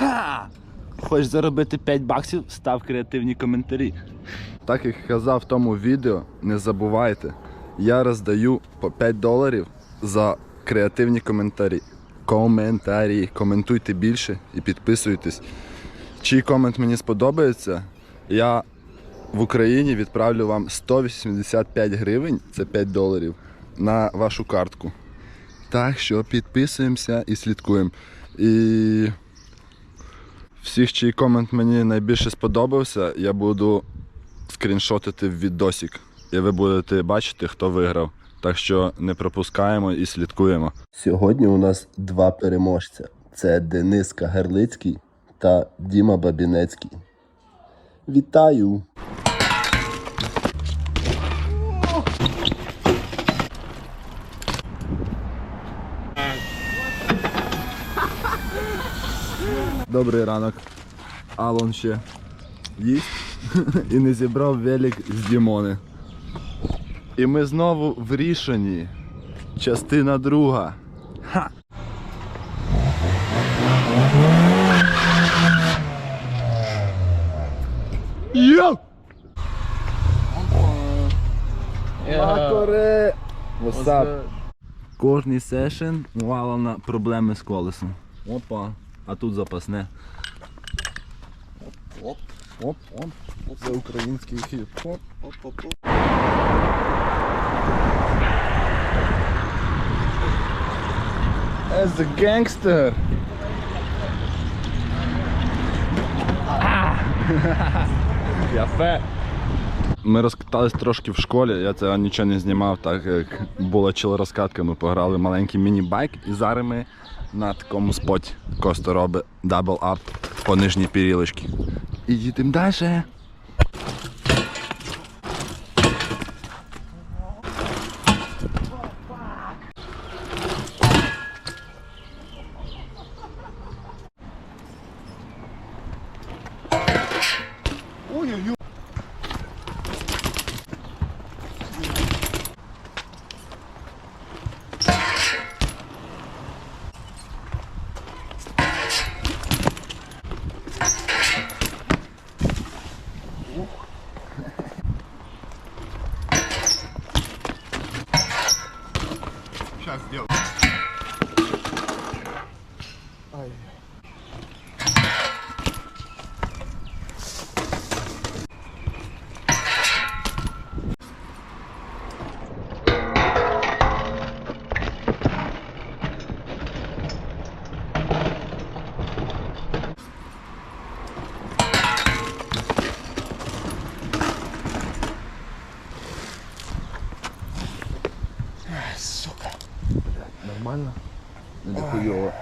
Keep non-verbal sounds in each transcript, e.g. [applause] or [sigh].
Ха! Хочеш заробити 5 баксів, став креативні коментарі. Так як казав в тому відео, не забувайте, я роздаю по 5 доларів за креативні коментарі. Коментарі. Коментуйте більше і підписуйтесь. Чий комент мені сподобається, я в Україні відправлю вам 185 гривень, це 5 доларів, на вашу картку. Так що підписуємося і слідкуємо. І всіх, чий комент мені найбільше сподобався, я буду скріншотити в відосік. І ви будете бачити, хто виграв. Так що не пропускаємо і слідкуємо. Сьогодні у нас два переможця: це Денис Кагарлицький та Діма Бабінецький. Вітаю! Добрий ранок. Алон ще їсть [laughs] і не зібрав велик з Дімони. І ми знову в рішенні. Частина друга. Ха! Йоу! Макоре! Васап! Кожний сешн у Алана проблеми з колесом. Опа, a tudi zapasne. Op, op, op, op, za ukrajinski hip. Op, op, op, op. As a gangster. Ah. [laughs] Jafe. Ми розкатались трошки в школі, я це нічого не знімав, так як була чил розкатка, ми пограли маленький міні-байк і зараз ми на такому споті Косто робить дабл ап по нижній пірілочці. Ідітим далі. Нормально? Не дохуйово.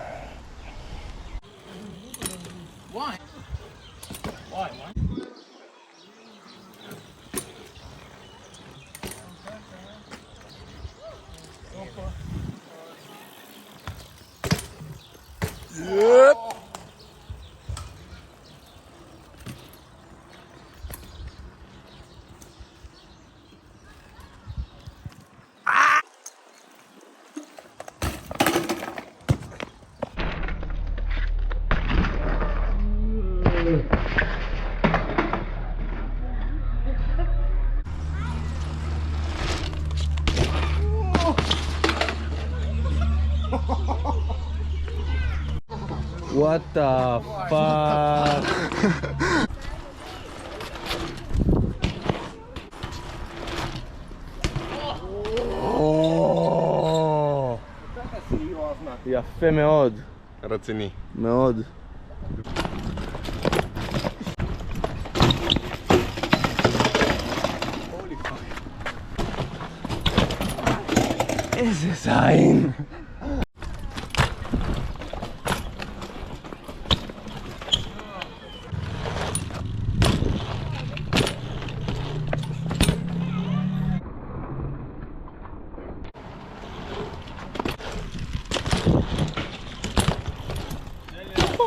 What the fuck? יפה מאוד. רציני. מאוד. איזה זין.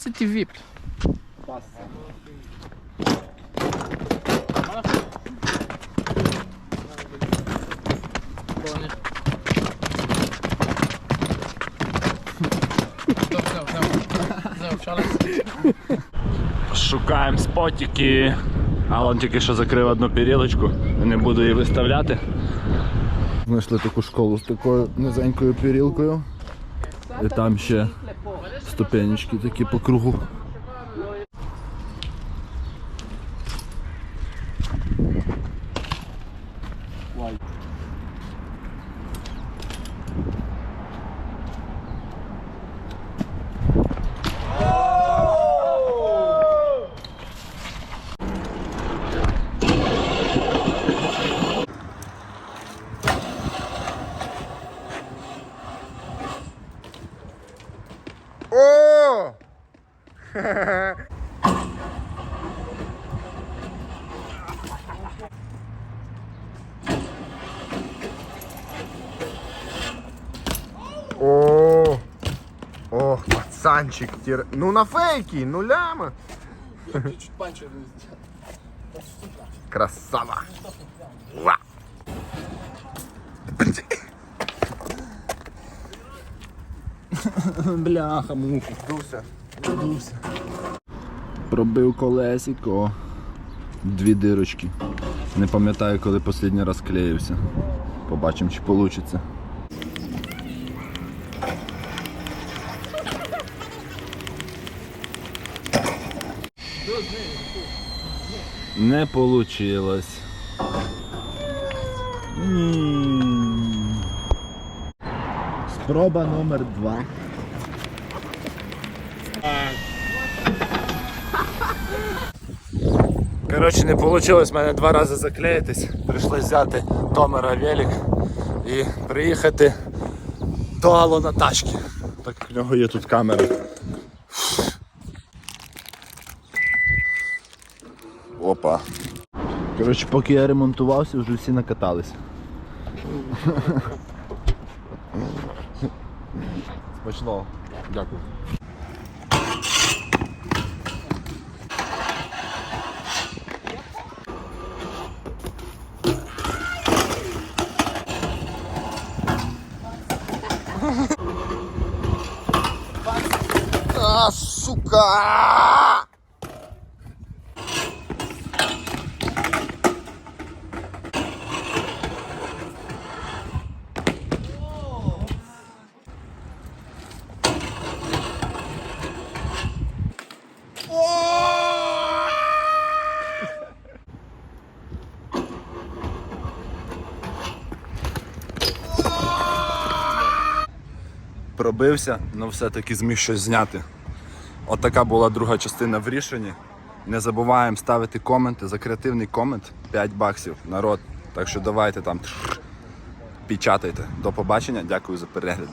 це ті віп. Шукаємо спотики. Алан тільки що закрив одну перілочку. Не буду її виставляти. Знайшли таку школу з такою низенькою перілкою. І там ще ступенечки такі по кругу. О, ох, пацанчик, тир... ну на фейки, ну ляма. Красава. Уа. Бляха, муха. Дуся. Пробив колесико. Дві дирочки. Не пам'ятаю, коли останній раз клеївся. Побачимо, чи вийде. Не получилось. Спроба номер два. Коротше, не вийшло в мене два рази заклеїтись. Прийшлось взяти Томера велик і приїхати до Алона тачки. Так як в нього є тут камера. Опа. Коротше, поки я ремонтувався, вже всі накатались. Смачного. Дякую. Сука! Пробився, але все-таки зміг щось зняти. От така була друга частина в рішенні. Не забуваємо ставити коменти. За креативний комент 5 баксів народ. Так що давайте там печатайте. До побачення, дякую за перегляд.